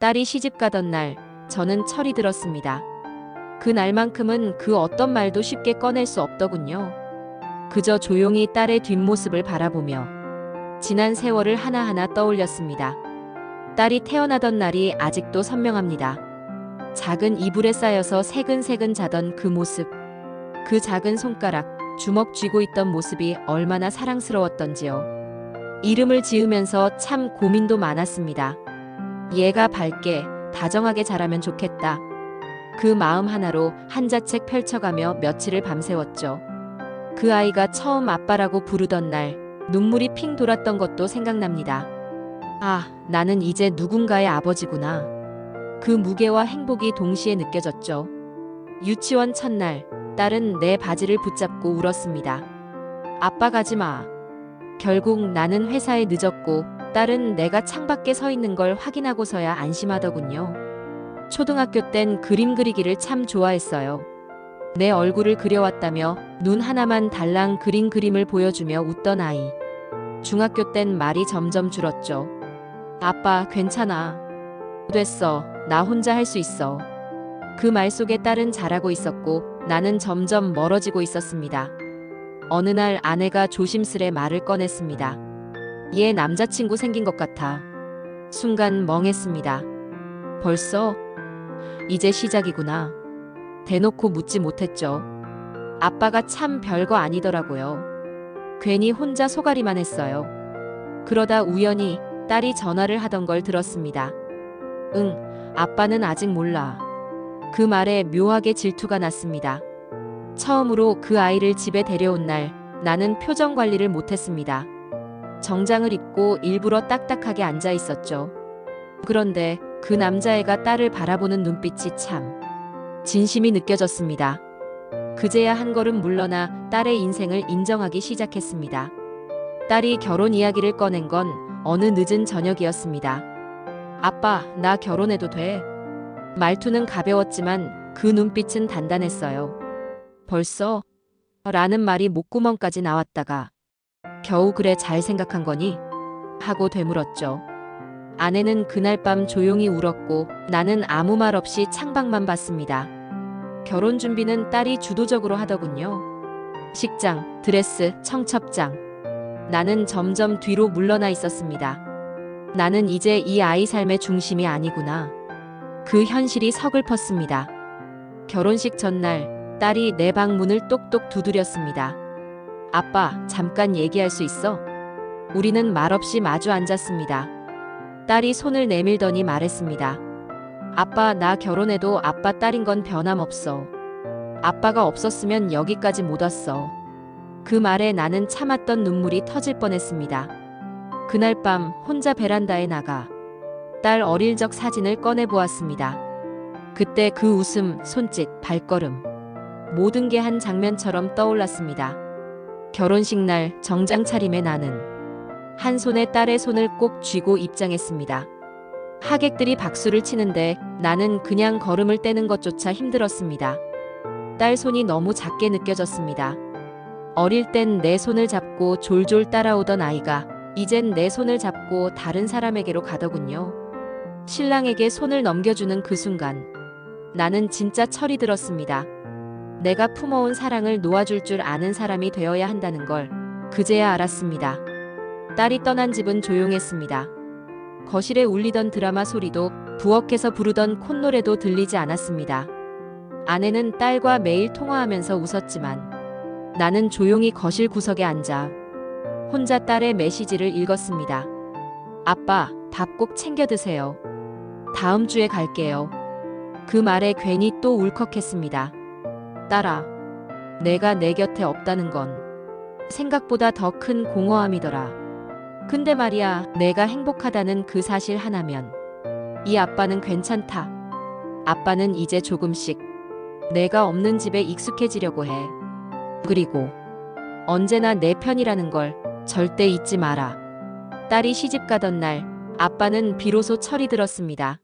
딸이 시집 가던 날 저는 철이 들었습니다. 그 날만큼은 그 어떤 말도 쉽게 꺼낼 수 없더군요. 그저 조용히 딸의 뒷모습을 바라보며 지난 세월을 하나하나 떠올렸습니다. 딸이 태어나던 날이 아직도 선명합니다. 작은 이불에 쌓여서 새근새근 자던 그 모습. 그 작은 손가락, 주먹 쥐고 있던 모습이 얼마나 사랑스러웠던지요. 이름을 지으면서 참 고민도 많았습니다. 얘가 밝게, 다정하게 자라면 좋겠다. 그 마음 하나로 한자책 펼쳐가며 며칠을 밤새웠죠. 그 아이가 처음 아빠라고 부르던 날, 눈물이 핑 돌았던 것도 생각납니다. 아, 나는 이제 누군가의 아버지구나. 그 무게와 행복이 동시에 느껴졌죠. 유치원 첫날, 딸은 내 바지를 붙잡고 울었습니다. 아빠 가지 마. 결국 나는 회사에 늦었고, 딸은 내가 창밖에 서 있는 걸 확인하고서야 안심하더군요. 초등학교 땐 그림 그리기를 참 좋아했어요. 내 얼굴을 그려왔다며 눈 하나만 달랑 그린 그림을 보여주며 웃던 아이. 중학교 땐 말이 점점 줄었죠. 아빠, 괜찮아. 됐어. 나 혼자 할 수 있어. 그 말 속에 딸은 잘하고 있었고 나는 점점 멀어지고 있었습니다. 어느 날 아내가 조심스레 말을 꺼냈습니다. 얘 남자친구 생긴 것 같아. 순간 멍했습니다. 벌써? 이제 시작이구나. 대놓고 묻지 못했죠. 아빠가 참 별거 아니더라고요. 괜히 혼자 소가리만 했어요. 그러다 우연히 딸이 전화를 하던 걸 들었습니다. 응, 아빠는 아직 몰라. 그 말에 묘하게 질투가 났습니다. 처음으로 그 아이를 집에 데려온 날 나는 표정 관리를 못했습니다. 정장을 입고 일부러 딱딱하게 앉아 있었죠. 그런데 그 남자애가 딸을 바라보는 눈빛이 참 진심이 느껴졌습니다. 그제야 한 걸음 물러나 딸의 인생을 인정하기 시작했습니다. 딸이 결혼 이야기를 꺼낸 건 어느 늦은 저녁이었습니다. 아빠, 나 결혼해도 돼? 말투는 가벼웠지만 그 눈빛은 단단했어요. 벌써? 라는 말이 목구멍까지 나왔다가 겨우 그래 잘 생각한 거니? 하고 되물었죠. 아내는 그날 밤 조용히 울었고 나는 아무 말 없이 창밖만 봤습니다. 결혼 준비는 딸이 주도적으로 하더군요. 식장, 드레스, 청첩장. 나는 점점 뒤로 물러나 있었습니다. 나는 이제 이 아이 삶의 중심이 아니구나. 그 현실이 서글펐습니다. 결혼식 전날 딸이 내 방 문을 똑똑 두드렸습니다. 아빠, 잠깐 얘기할 수 있어? 우리는 말없이 마주 앉았습니다. 딸이 손을 내밀더니 말했습니다. 아빠, 나 결혼해도 아빠 딸인 건 변함없어. 아빠가 없었으면 여기까지 못 왔어. 그 말에 나는 참았던 눈물이 터질 뻔했습니다. 그날 밤 혼자 베란다에 나가 딸 어릴 적 사진을 꺼내 보았습니다. 그때 그 웃음, 손짓, 발걸음. 모든 게 한 장면처럼 떠올랐습니다. 결혼식 날 정장 차림의 나는 한 손에 딸의 손을 꼭 쥐고 입장했습니다. 하객들이 박수를 치는데 나는 그냥 걸음을 떼는 것조차 힘들었습니다. 딸 손이 너무 작게 느껴졌습니다. 어릴 땐 내 손을 잡고 졸졸 따라오던 아이가 이젠 내 손을 잡고 다른 사람에게로 가더군요. 신랑에게 손을 넘겨주는 그 순간 나는 진짜 철이 들었습니다. 내가 품어온 사랑을 놓아줄 줄 아는 사람이 되어야 한다는 걸 그제야 알았습니다. 딸이 떠난 집은 조용했습니다. 거실에 울리던 드라마 소리도 부엌에서 부르던 콧노래도 들리지 않았습니다. 아내는 딸과 매일 통화하면서 웃었지만 나는 조용히 거실 구석에 앉아 혼자 딸의 메시지를 읽었습니다. 아빠, 밥 꼭 챙겨 드세요. 다음 주에 갈게요. 그 말에 괜히 또 울컥했습니다. 딸아, 내가 내 곁에 없다는 건 생각보다 더 큰 공허함이더라. 근데 말이야, 내가 행복하다는 그 사실 하나면 이 아빠는 괜찮다. 아빠는 이제 조금씩 내가 없는 집에 익숙해지려고 해. 그리고 언제나 내 편이라는 걸 절대 잊지 마라. 딸이 시집 가던 날 아빠는 비로소 철이 들었습니다.